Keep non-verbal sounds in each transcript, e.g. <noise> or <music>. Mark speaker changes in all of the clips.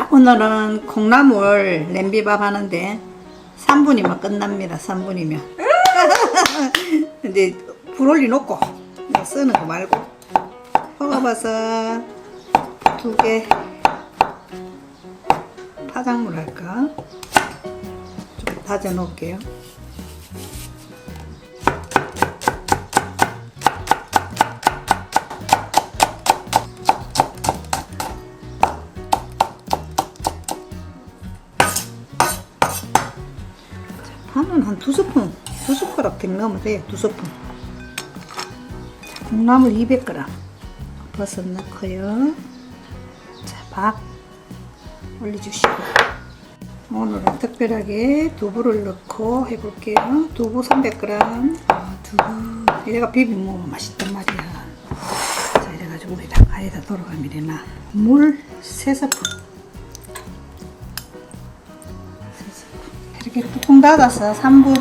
Speaker 1: 자, 오늘은 콩나물 냄비밥 하는데 3분이면 끝납니다. 3분이면. 근데 불 올려놓고 쓰는 거 말고 허가버섯 두개 파장물 할까? 좀 다져 놓을게요. 파는 한두 스푼, 두 숟가락 더 넣으면 돼요. 두 스푼. 자, 콩나물 200g. 버섯 넣고요. 자, 밥 올려주시고. 오늘은 특별하게 두부를 넣고 해볼게요. 두부 300g. 아, 두부. 얘가 비빔 먹으면 맛있단 말이야. 자, 이래가지고 우리 다 가에다 돌아가면 되나. 물 3스푼. 이렇게 뚜껑 닫아서 3분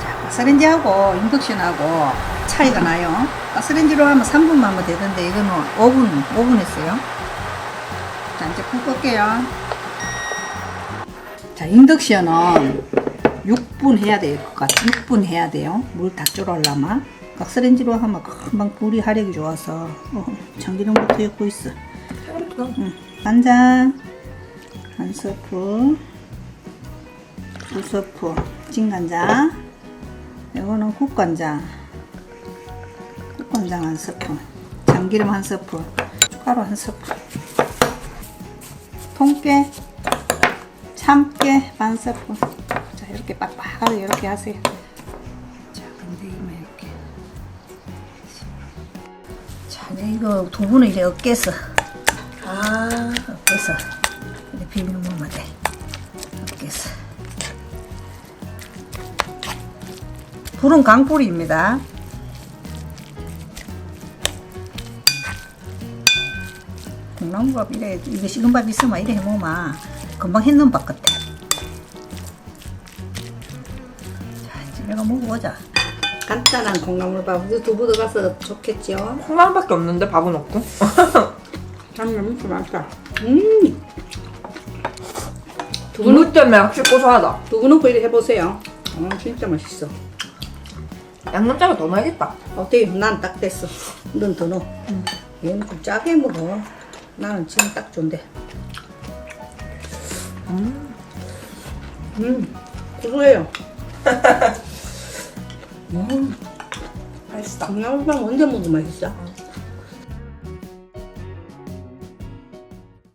Speaker 1: 자, 가스레인지하고 인덕션하고 차이가 나요. 가스레인지로 하면 3분만 하면 되던데 이거는 5분 5분 했어요. 자 이제 불 끌게요. 자 인덕션은 6분 해야 될 것 같아 6분 해야 돼요. 물다 졸으려면. 가스레인지로 하면 금방 불이 화력이 좋아서. 어, 참기름부터 엮고 있어. 응. 간장 한 스푼, 두 스푼 진간장, 이거는 국간장, 국간장 한 스푼, 참기름 한 스푼, 가루 한 스푼, 통깨, 참깨 반 스푼. 자 이렇게 빡빡하게 이렇게 하세요. 자 근데 이만 이렇게. 자 네, 이거 두부는 이제 어깨서. 아 어깨서. 이렇게 비벼 먹으면 돼. 어깨서. 불은 강불입니다. 콩나물밥 이래 이게 식은 밥 있으면 이래 해먹으면 금방 했는 밥 같아. 자 이제 내가 먹어보자. 간단한 콩나물밥 두부 들어가서 좋겠죠?
Speaker 2: 콩나물밖에 없는데 밥은 없고. <laughs>
Speaker 1: 참 너무 맛있다. 음.
Speaker 2: 두부 때문에 확실히 고소하다.
Speaker 1: 두부 넣고 이래 해보세요. 어 진짜 맛있어.
Speaker 2: 양념장을 더 넣어야겠다.
Speaker 1: 어때? 난 딱 됐어. 넌 더 넣어. 얘는 좀 짜게 먹어. 나는 지금 딱 좋은데. 음. 음. 고소해요. <laughs> 음.
Speaker 2: 맛있다.
Speaker 1: 콩나물밥 언제 먹어도 맛있어.